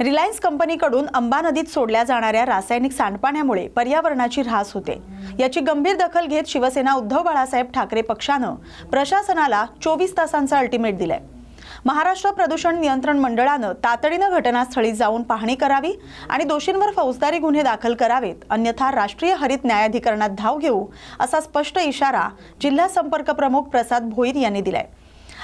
Reliance कंपनीकडून अंबा नदीत सोडल्या जाणाऱ्या रासायनिक सांडपाण्यामुळे पर्यावरणाची ऱ्हास होते. याची गंभीर दखल घेत शिवसेना उद्धव बाळासाहेब ठाकरे पक्षानं प्रशासनाला चोवीस तासांचा अल्टिमेट दिलाय. महाराष्ट्र प्रदूषण नियंत्रण मंडळानं तातडीनं घटनास्थळी जाऊन पाहणी करावी आणि दोषींवर फौजदारी गुन्हे दाखल करावेत अन्यथा राष्ट्रीय हरित न्यायाधिकरणात धाव घेऊ असा स्पष्ट इशारा जिल्हा संपर्क प्रमुख प्रसाद भोईर यांनी दिलाय.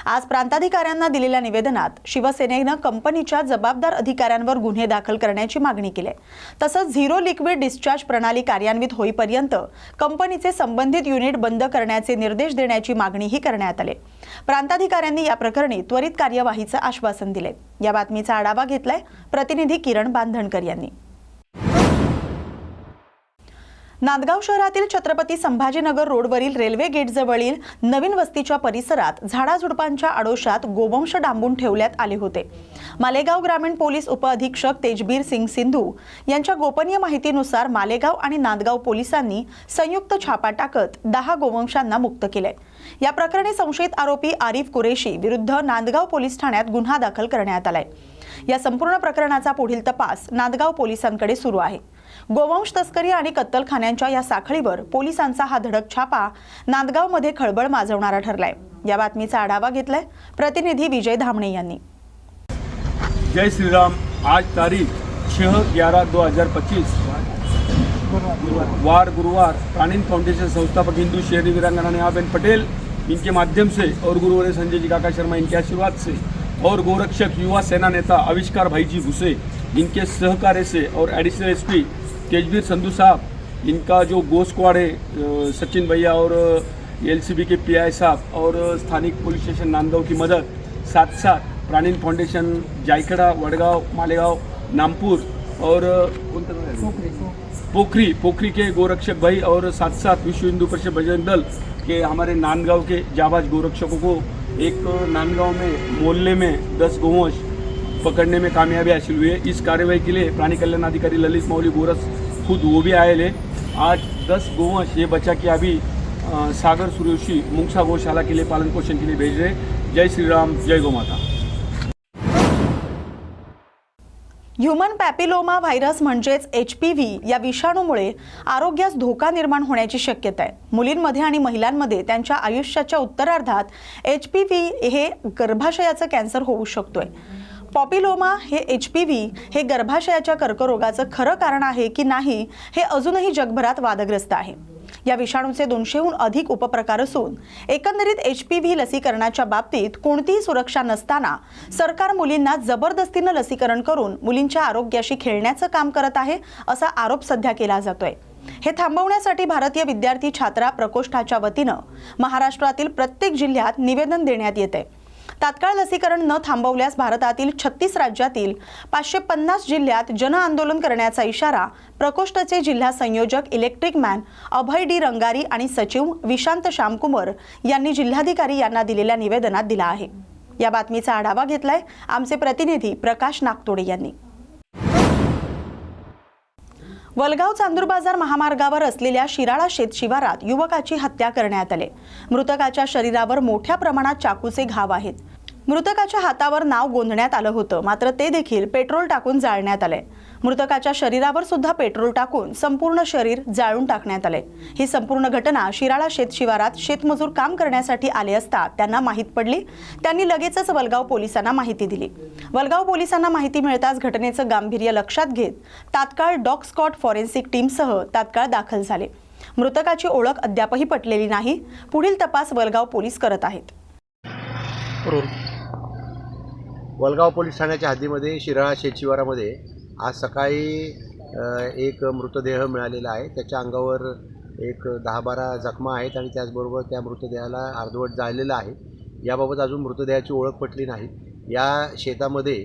आज प्रांताधिकाऱ्यांना दिलेल्या निवेदनात शिवसेनेनं कंपनीच्या जबाबदार अधिकाऱ्यांवर गुन्हे दाखल करण्याची मागणी केली आहे. तसंच झिरो लिक्विड डिस्चार्ज प्रणाली कार्यान्वित होईपर्यंत कंपनीचे संबंधित युनिट बंद करण्याचे निर्देश देण्याची मागणीही करण्यात आली प्रांताधिकाऱ्यांनी या प्रकरणी त्वरित कार्यवाहीचं आश्वासन दिले या बातमीचा आढावा घेतलाय प्रतिनिधी किरण बांधणकर यांनी. नांदगाव शहरातील छत्रपती संभाजीनगर रोडवरील रेल्वे गेटजवळील नवीन वस्तीच्या परिसरात झाडाझुडपांच्या आडोशात गोवंश डांबून ठेवण्यात आले होते. मालेगाव ग्रामीण पोलीस उपअधीक्षक तेजबीर सिंग सिंधू यांच्या गोपनीय माहितीनुसार मालेगाव आणि नांदगाव पोलिसांनी संयुक्त छापा टाकत दहा गोवंशांना मुक्त केले या प्रकरणी संशयित आरोपी आरिफ कुरेशी विरुद्ध नांदगाव पोलीस ठाण्यात गुन्हा दाखल करण्यात आलाय. या संपूर्ण प्रकरणाचा पुढील तपास नांदगाव पोलिसांकडे सुरू आहे. गोवंश तस्करी आणि कत्तलखान्यांच्या या साखळीवर पोलिसांचा हा धडक छापा नांदगावमध्ये खळबळ माजवणारा ठरलाय. या बातमीचा आढावा घेतलाय प्रतिनिधी विजय धामणे यांनी. जय श्रीराम. आज तारीख छह ग्यारह दो हज़ार पच्चीस. वार गुरुवार प्राणीन फाउंडेशन संस्थापक हिंदू शहरी वीरांगना नेहाबेन पटेल इनके माध्यम से और गुरुवार संजय जी काका शर्मा इनके आशीर्वाद से और गोरक्षक युवा सेना नेता आविष्कार भाई जी भूसे इनके सहकार्य से और additional S P Tejveer Sandhu साहब इनका जो गो स्क्वाड है सचिन भैया और एलसीबी के पीआई साहब और स्थानिक पुलिस स्टेशन नांदगांव की मदद साथ साथ प्राणीन फाउंडेशन जायखड़ा वडगांव मालेगांव नामपुर और? पोखरी पोखरी के गोरक्षक भाई और साथ साथ विश्व हिंदू परिषद बजरंग दल के हमारे नांदगांव के जाबाज गोरक्षकों को एक नांदगांव में मोहल्ले में दस गोवंश पकड़ने में कामयाबी हासिल हुई है इस कार्यवाही के लिए प्राणी कल्याण अधिकारी ललित मौली गोरस खुद वो भी आए ले आज दस गोवंश ये बच्चा कि अभी सागर सूर्यवंशी मुंगसा गौशाला के लिए पालन पोषण के लिए भेज रहे जय श्री राम जय गौ माता ह्युमन पॅपिलोमा व्हायरस म्हणजेच एच पी व्ही या विषाणूमुळे आरोग्यास धोका निर्माण होण्याची शक्यता आहे. मुलींमध्ये आणि महिलांमध्ये त्यांच्या आयुष्याच्या उत्तरार्धात एच पी व्ही हे गर्भाशयाचं कॅन्सर होऊ शकतोय. पॉपिलोमा हे एच पी व्ही हे गर्भाशयाच्या कर्करोगाचं खरं कारण आहे की नाही हे अजूनही जगभरात वादग्रस्त आहे. या विषाणूचे दोनशेहून अधिक उपप्रकार असून एकंदरीत एच पी व्ही लसीकरणाच्या बाबतीत कोणतीही सुरक्षा नसताना सरकार मुलींना जबरदस्तीनं लसीकरण करून मुलींच्या आरोग्याशी खेळण्याचं काम करत आहे असा आरोप सध्या केला जातोय. हे थांबवण्यासाठी भारतीय विद्यार्थी छात्रा प्रकोष्ठाच्या वतीनं महाराष्ट्रातील प्रत्येक जिल्ह्यात निवेदन देण्यात येते तात्काळ लसीकरण न थांबवल्यास भारतातील छत्तीस राज्यातील पाचशे पन्नास जिल्ह्यात जनआंदोलन करण्याचा इशारा प्रकोष्ठचे जिल्हा संयोजक electric man Abhay D Rangari आणि सचिव विशांत श्यामकुमार यांनी जिल्हाधिकारी यांना दिलेल्या निवेदनात दिला आहे. या बातमीचा आढावा घेतलाय आमचे प्रतिनिधी प्रकाश नागतोडे यांनी. वलगाव चांदूर बाजार महामार्गावर असलेल्या शिराळा शेत शिवारात युवकाची हत्या करण्यात आली. मृतकाच्या शरीरावर मोठ्या प्रमाणात चाकूचे घाव आहेत. मृतकाच्या हातावर नाव गोंधण्यात आलं होतं. मात्र ते देखील पेट्रोल टाकून जाळण्यात आले. मृतकाच्या शरीरावर सुद्धा पेट्रोल टाकून संपूर्ण शरीर जाळून टाकण्यात आले. ही संपूर्ण घटना शिराळा शेत शिवारात शेतमजूर काम करण्यासाठी आले असता त्यांना माहीत पडली. त्यांनी लगेचच वलगाव पोलिसांना माहिती दिली. वलगाव पोलिसांना माहिती मिळताच घटनेचं गांभीर्य लक्षात घेत तात्काळ डॉग स्कॉट फॉरेन्सिक टीमसह तात्काळ दाखल झाले. मृतकाची ओळख अद्यापही पटलेली नाही. पुढील तपास वलगाव पोलीस करत आहेत. वलगाव पोलीस ठाण्याच्या हद्दीमध्ये शिराळा शेतशिवारामध्ये आज सकाळी एक मृतदेह मिळालेला आहे. त्याच्या अंगावर एक दहा बारा जखमा आहेत आणि त्याचबरोबर त्या मृतदेहाला अर्धवट जाळलेलं आहे. याबाबत अजून मृतदेहाची ओळख पटली नाही. या शेतामध्ये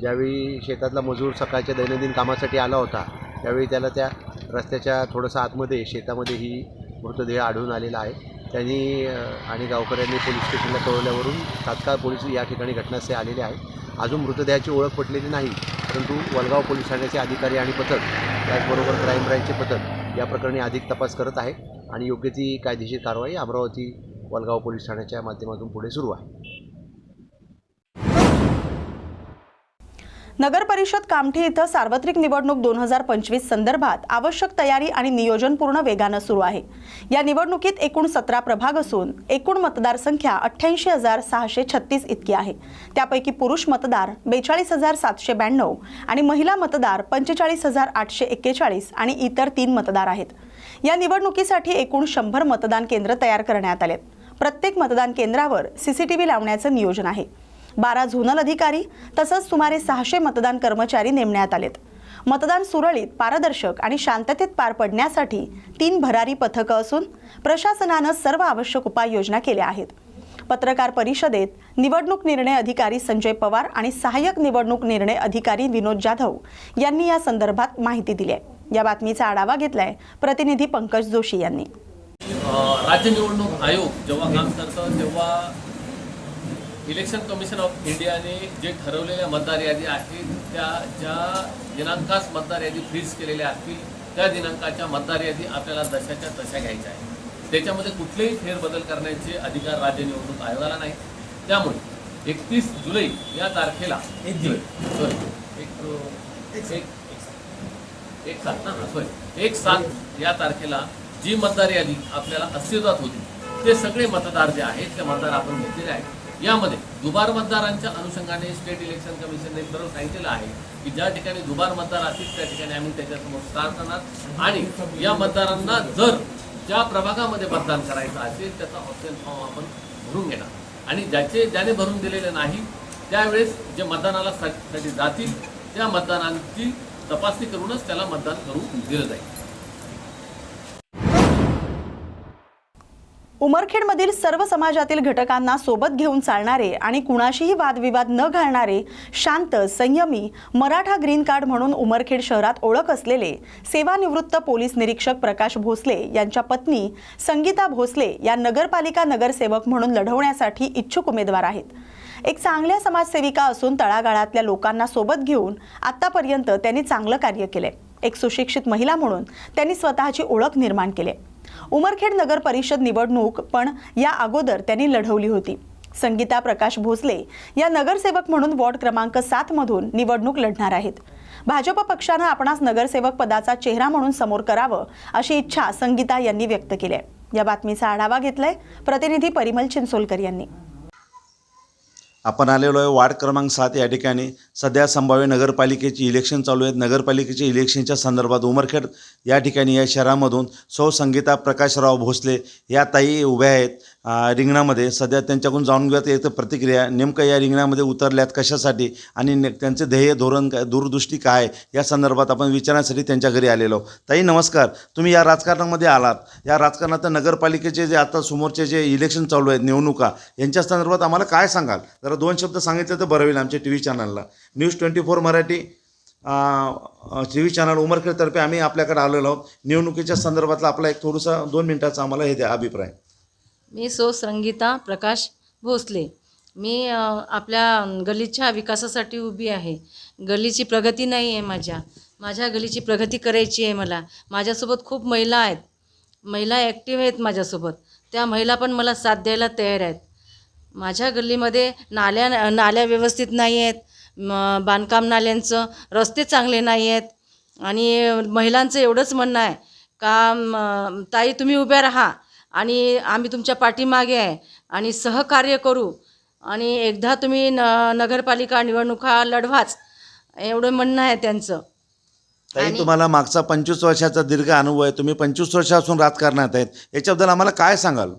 ज्यावेळी शेतातला मजूर सकाळच्या दैनंदिन कामासाठी आला होता त्यावेळी त्याला त्या रस्त्याच्या थोडंसं आतमध्ये शेतामध्ये ही मृतदेह आढळून आलेला आहे. त्यांनी आणि गावकऱ्यांनी पोलीस स्टेशनला कळवल्यावरून तात्काळ पोलीस या ठिकाणी घटनास्थळी आलेले आहेत. अजून मृतदेहाची ओळख पटलेली नाही परंतु वलगाव पोलीस ठाण्याचे अधिकारी आणि पथक त्याचबरोबर क्राईम ब्रँचचे पथक या प्रकरणी अधिक तपास करत आहे आणि योग्य ती कायदेशीर कारवाई अमरावती वलगाव पोलीस ठाण्याच्या माध्यमातून पुढे सुरू आहे. नगर परिषद कामठी इथं सार्वत्रिक निवडणूक दोन हजार पंचवीस संदर्भात आवश्यक तयारी आणि नियोजनपूर्ण वेगानं सुरू आहे. या निवडणुकीत एकूण सतरा प्रभाग असून एकूण मतदारसंख्या अठ्ठ्याऐंशी हजार सहाशे छत्तीस इतकी आहे. त्यापैकी पुरुष मतदार बेचाळीस हजार सातशे ब्याण्णव आणि महिला मतदार पंचेचाळीस हजार आठशे एक्केचाळीस आणि इतर तीन मतदार आहेत. या निवडणुकीसाठी एकूण शंभर मतदान केंद्र तयार करण्यात आलेत. प्रत्येक मतदान केंद्रावर सीसीटीव्ही लावण्याचं नियोजन आहे. बारा झोनल अधिकारी तसंच सुमारे सहाशे मतदान कर्मचारी नेमण्यात आलेत. मतदान सुरळीत पारदर्शक आणि शांततेत पार पडण्यासाठी तीन भरारी पथकं असून प्रशासनानं सर्व आवश्यक उपाययोजना केल्या आहेत. पत्रकार परिषदेत निवडणूक निर्णय अधिकारी संजय पवार आणि सहाय्यक निवडणूक निर्णय अधिकारी विनोद जाधव यांनी या संदर्भात माहिती दिली आहे. या बातमीचा आढावा घेतलाय प्रतिनिधी पंकज जोशी यांनी. राज्य निवडणूक आयोग जेव्हा काम करतं तेव्हा इलेक्शन कमिशन ऑफ इंडियाने जे ठरवलेल्या मतदार यादी आहेत त्या ज्या दिनांकास मतदार यादी फ्रीज केलेल्या असतील त्या दिनांकाच्या मतदार यादी आपल्याला तशाच्या तशा घ्यायच्या आहेत. त्याच्यामध्ये कुठलेही फेरबदल करण्याचे अधिकार राज्य निवडणूक आयोगाला नाही. त्यामुळे एकतीस जुलै या तारखेला एक जुलै. सॉरी एक एक सात ना? सॉरी एक सात या तारखेला जी मतदार यादी आपल्याला अस्तित्वात होती ते सगळे मतदार जे आहेत ते मतदार आपण घेतलेले आहेत. यामध्ये दुबार मतदारांच्या अनुषंगाने स्टेट इलेक्शन कमिशनने सर्व सांगितलेलं आहे की ज्या ठिकाणी दुबार मतदार असतील त्या ठिकाणी आम्ही त्याच्यासमोर स्टार करणार. आणि या मतदारांना जर ज्या प्रभागामध्ये मतदान करायचं असेल त्याचा ऑप्शन फॉर्म आपण भरून घेणार. आणि ज्याचे ज्याने भरून दिलेले नाही त्यावेळेस जे मतदानाला साठी जातील त्या मतदानांची तपासणी करूनच त्याला मतदान करू दिलं जाईल. उमरखेडमधील सर्व समाजातील घटकांना सोबत घेऊन चालणारे आणि कुणाशीही वादविवाद न घालणारे शांत संयमी मराठा ग्रीन कार्ड म्हणून उमरखेड शहरात ओळख असलेले सेवानिवृत्त पोलीस निरीक्षक प्रकाश भोसले यांच्या पत्नी संगीता भोसले या नगरपालिका नगरसेवक म्हणून लढवण्यासाठी इच्छुक उमेदवार आहेत. एक चांगल्या समाजसेविका असून तळागाळातल्या लोकांना सोबत घेऊन आतापर्यंत त्यांनी चांगलं कार्य केलंय. एक सुशिक्षित महिला म्हणून त्यांनी स्वतःची ओळख निर्माण केली उमरखेड नगर परिषद निवडणूक पण या अगोदर त्यांनी लढवली होती. संगीता प्रकाश भोसले या नगरसेवक म्हणून वॉर्ड क्रमांक सात मधून निवडणूक लढणार आहेत. भाजप पक्षानं आपणास नगरसेवक पदाचा चेहरा म्हणून समोर करावं अशी इच्छा संगीता यांनी व्यक्त केली आहे. या बातमीचा आढावा घेतलाय प्रतिनिधी परिमल चिंचोलकर यांनी. आपण आलेलो आहे वार्ड क्रमांक सात या ठिकाणी. सध्या संभाव्य नगरपालिकेची इलेक्शन चालू आहेत. नगरपालिकेच्या इलेक्शनच्या संदर्भात उमरखेड या ठिकाणी या शहरामधून सौ संगीता प्रकाशराव भोसले या ताई उभ्या आहेत. रिंगणामध्ये सध्या त्यांच्याकडून जाणून घेत येतं प्रतिक्रिया. नेमकं या रिंगणामध्ये उतरल्यात कशासाठी आणि ने- त्यांचे ध्येय धोरण काय दूरदृष्टी काय या संदर्भात आपण विचारण्यासाठी त्यांच्या घरी आलेलो ताई नमस्कार. तुम्ही या राजकारणामध्ये आलात. या राजकारणात नगरपालिकेचे जे आता समोरचे जे इलेक्शन चालू आहेत निवडणुका यांच्या संदर्भात आम्हाला काय सांगाल? जरा दोन शब्द सांगितले तर बरं होईल आमच्या टी व्ही चॅनलला news twenty four Marathi T V channel उमरखेडतर्फे आम्ही आपल्याकडे आलेलो आहोत. निवडणुकीच्या संदर्भातला आपला एक थोडंसं दोन मिनिटाचा आम्हाला हे द्या अभिप्राय. मी सो संगीता प्रकाश भोसले. मी आपल्या गलीच्या विकासासाठी उभी आहे. गलीची प्रगती नाही आहे माझ्या. माझ्या गलीची प्रगती करायची आहे मला. माझ्यासोबत खूप महिला आहेत. महिला ॲक्टिव्ह आहेत माझ्यासोबत. त्या महिला पण मला साथ द्यायला तयार आहेत. माझ्या गल्लीमध्ये नाल्या नाल्या व्यवस्थित नाही आहेत. म बांधकाम नाल्यांचं रस्ते चांगले नाही आहेत. आणि महिलांचं एवढंच म्हणणं आहे का ताई तुम्ही उभ्या राहा. आणि आम्ही तुमच्या पाठीमागे आहे आणि सहकार्य करू. आणि एकदा तुम्ही न नगरपालिका निवडणुका लढवाच. एवढं म्हणणं आहे त्यांचं. ताई तुम्हाला मागचा पंचवीस वर्षाचा दीर्घ अनुभव आहे. तुम्ही पंचवीस वर्षापासून राजकारणात आहेत. याच्याबद्दल आम्हाला काय सांगाल?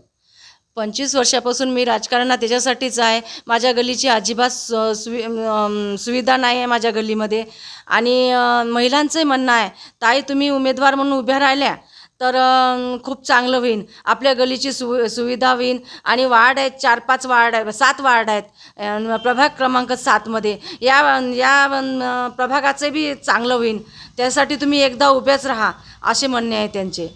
पंचवीस वर्षापासून मी राजकारणात त्याच्यासाठीच आहे. माझ्या गल्लीची अजिबात सुवि सुविधा नाही आहे माझ्या गल्लीमध्ये. आणि महिलांचंही म्हणणं आहे ताई तुम्ही उमेदवार म्हणून उभ्या राहिल्या. तर खूप चांगलं होईन आपल्या गलीची सु सुविधा होईन आणि वार्ड आहेत चार पाच वार्ड आहे सात वार्ड आहेत प्रभाग क्रमांक सातमध्ये या या प्रभागाचे बी चांगलं होईन त्यासाठी तुम्ही एकदा उभ्याच राहा असे म्हणणे आहे त्यांचे.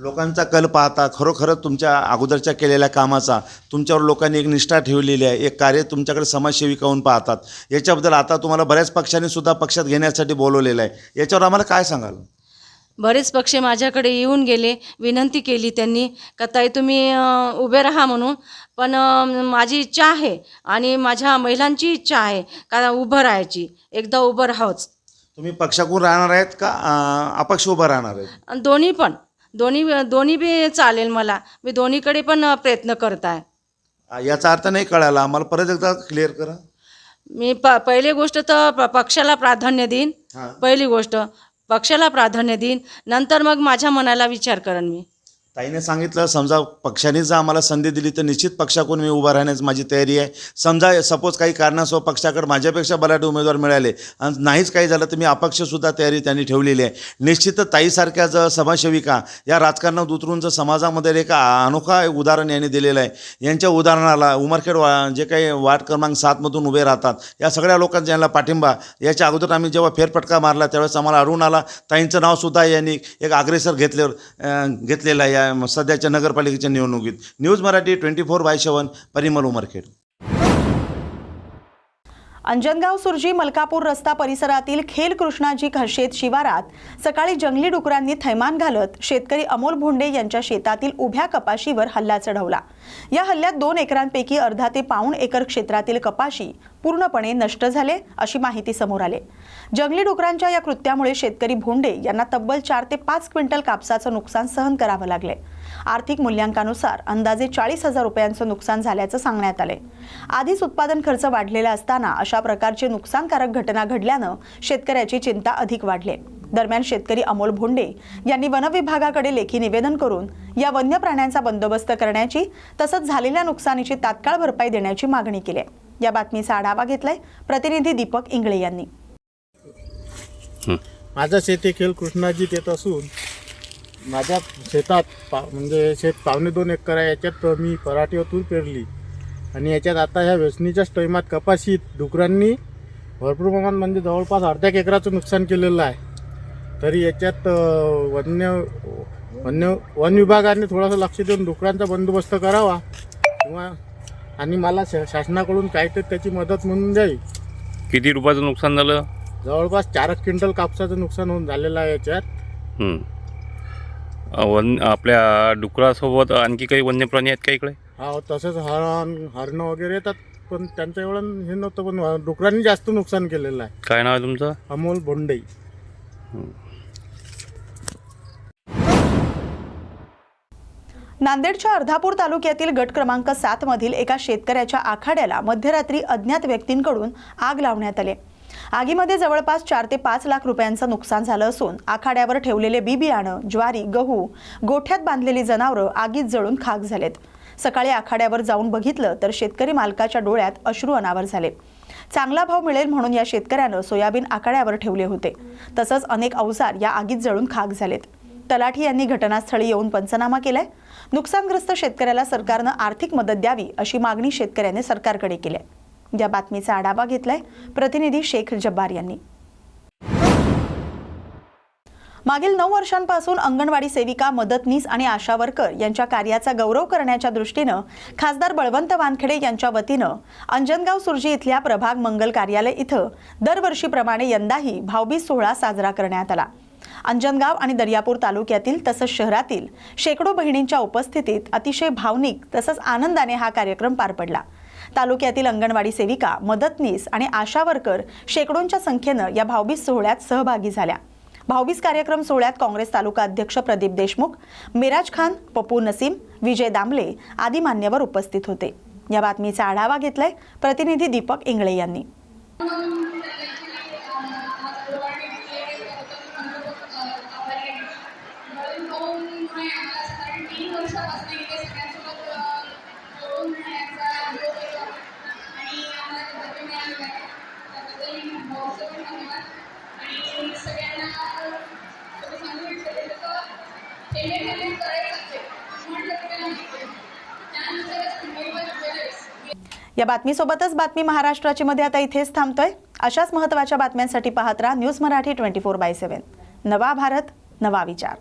लोकांचा कल पाहता खरोखरच तुमच्या अगोदरच्या केलेल्या कामाचा तुमच्यावर लोकांनी एक निष्ठा ठेवलेली आहे एक कार्य तुमच्याकडे समाजसेविका म्हणून पाहतात. याच्याबद्दल आता तुम्हाला बऱ्याच पक्षांनी सुद्धा पक्षात घेण्यासाठी बोलवलेलं आहे. याच्यावर आम्हाला काय सांगाल? बरेच पक्ष माझ्याकडे येऊन गेले विनंती केली त्यांनी का ताई तुम्ही उभे राहा म्हणून. पण माझी इच्छा आहे आणि माझ्या महिलांची इच्छा आहे का उभं राहायची. एकदा उभं राहावंच. तुम्ही पक्षाकडून राहणार आहेत का अं, अपक्ष उभं राहणार आहेत? आणि दोन्ही पण. दोन्ही दोन्ही बी चालेल मला. मी दोन्हीकडे पण अ, प्रयत्न करत आहे याचा अर्थ नाही कळाला. आम्हाला परत एकदा क्लिअर करा. मी प पहिली गोष्ट तर प पक्षाला प्राधान्य देईन. हां. पहिली गोष्ट. पक्षाला प्राधान्य देईन. नंतर मग माझ्या मनाला विचार करेन मी. ताईने सांगितलं समजा पक्षाने जर आम्हाला संधी दिली तर निश्चित पक्षाकडून मी उभा राहण्याची माझी तयारी आहे. समजा सपोज काही कारणासह पक्षाकडे माझ्यापेक्षा बलाढ्य उमेदवार मिळाले आणि नाहीच काही झालं तर मी अपक्षसुद्धा तयारी त्यांनी ठेवलेली आहे. निश्चितच ताईसारख्या जर समाजसेविका या राजकारणात उतरून जर समाजामध्ये एक अनोखा उदाहरण यांनी दिलेलं आहे. यांच्या उदाहरणाला उमरखेड वा जे काही वार्ड क्रमांक सातमधून उभे राहतात या सगळ्या लोकांचा यांना पाठिंबा. याच्या अगोदर आम्ही जेव्हा फेरफटका मारला त्यावेळेस आम्हाला अडून आला ताईंचं नावसुद्धा यांनी एक अग्रेसर घेतल्यावर घेतलेलं आहे. या सध्याच्या नगरपालिकेच्या निवडणुकीत. News Marathi twenty four by seven Parimal Umarkhed. Anjangaon Surji Malkapur रस्ता परिसरातील खेल कृष्णाजी शेत शिवारात सकाळी जंगली डुकरांनी थैमान घालत शेतकरी अमोल भोंडे यांच्या शेतातील उभ्या कपाशीवर हल्ला चढवला. या हल्ल्यात दोन एकरांपैकी अर्धा ते पाऊण एकर क्षेत्रातील कपाशी पूर्णपणे नष्ट झाले अशी माहिती समोर आले. जंगली डुकरांच्या या कृत्यामुळे शेतकरी भोंडे यांना तब्बल चार ते पाच क्विंटल कापसाचं नुकसान सहन करावं लागले. आर्थिक मूल्यांकानुसार अंदाजे चाळीस हजार रुपयांचं नुकसान झाल्याचं सांगण्यात आले. आधीच उत्पादन खर्च वाढलेला असताना अशा प्रकारची नुकसानकारक घटना घडल्यानं शेतकऱ्याची चिंता अधिक वाढली. दरम्यान शेतकरी अमोल भोंडे यांनी वनविभागाकडे लेखी निवेदन करून या वन्य प्राण्यांचा बंदोबस्त करण्याची तसंच झालेल्या नुकसानीची तात्काळ भरपाई देण्याची मागणी केली आहे. या बातमीचा आढावा घेतलाय प्रतिनिधी दीपक इंगळे यांनी. माझं शेती खेळ कृष्णाजीत येत असून माझ्या शेतात पा म्हणजे शेत पावणे दोन एकर आहे. याच्यात मी पराठी व तूर पेरली. आणि याच्यात आता ह्या वेचणीच्याच टाईमात कपाशीत डुकरांनी भरपूर प्रमाणात म्हणजे जवळपास अर्ध्या एक एकराचं नुकसान केलेलं आहे. तरी याच्यात वन्य वन्य वन विभागाने थोडंसं लक्ष देऊन डुकरांचा बंदोबस्त करावा. किंवा आणि मला शा- शासनाकडून काहीतरी त्याची मदत म्हणून द्यावी. किती रुपयाचं नुकसान झालं? जवळपास चार क्विंटल कापसाचं नुकसान होऊन झालेलं आहे याच्यात. हं. अ, वन आपल्या डुकरासोबत आणखी काही वन्य प्राणी आहेत का इकडे? हा तसंच हरण हरणं वगैरे येतात पण त्यांचं एवढं हे नव्हतं पण डुकरांनी जास्त नुकसान केलेलं आहे. काय नाव आहे तुमचं? अमोल बोंडे. नांदेडच्या अर्धापूर तालुक्यातील गट क्रमांक सात मधील एका शेतकऱ्याच्या आखाड्याला मध्यरात्री अज्ञात व्यक्तींकडून आग लावण्यात आली. आगीमध्ये जवळपास चार ते पाच लाख रुपयांचं नुकसान झालं असून आखाड्यावर ठेवलेले बी बियाणं ज्वारी गहू गोठ्यात बांधलेली जनावरं आगीत जळून खाक झालेत. सकाळी आखाड्यावर जाऊन बघितलं तर शेतकरी मालकाच्या डोळ्यात अश्रू अनावर झाले. चांगला भाव मिळेल म्हणून या शेतकऱ्यानं सोयाबीन आखाड्यावर ठेवले होते. तसंच अनेक अवजार या आगीत जळून खाक झालेत. तलाठी यांनी घटनास्थळी येऊन पंचनामा केलाय. नुकसानग्रस्त शेतकऱ्याला सरकारनं आर्थिक मदत द्यावी अशी मागणी शेतकऱ्याने सरकारकडे केली आहे. या बातमीचा आढावा घेतलाय प्रतिनिधी शेख जब्बार यांनी. मागील नऊ वर्षांपासून अंगणवाडी सेविका मदतनीस आणि आशा वर्कर यांच्या कार्याचा गौरव करण्याच्या दृष्टीनं खासदार बळवंत वानखेडे यांच्या वतीनं अंजनगाव सुरजी इथल्या प्रभाग मंगल कार्यालय इथं दरवर्षीप्रमाणे यंदाही भाऊबीज सोहळा साजरा करण्यात आला. अंजनगाव आणि दर्यापूर तालुक्यातील तसंच शहरातील शेकडो बहिणींच्या उपस्थितीत अतिशय भावनिक तसंच आनंदाने हा कार्यक्रम पार पडला. तालुक्यातील अंगणवाडी सेविका मदतनीस आणि आशा वर्कर शेकडोंच्या संख्येनं या भाऊबीज सोहळ्यात सहभागी झाल्या. भाऊबीज कार्यक्रम सोहळ्यात काँग्रेस तालुका अध्यक्ष प्रदीप देशमुख मिराज खान पप्पू नसीम विजय दामले आदी मान्यवर उपस्थित होते. या बातमीचा आढावा घेतलाय प्रतिनिधी दीपक इंगळे यांनी. या बातमीसोबतच बातमी महाराष्ट्राची मध्ये आता इथेच थांबतोय. अशाच महत्त्वाच्या बातम्यांसाठी पाहत राहा news Marathi twenty four by seven. नवा भारत नवा विचार.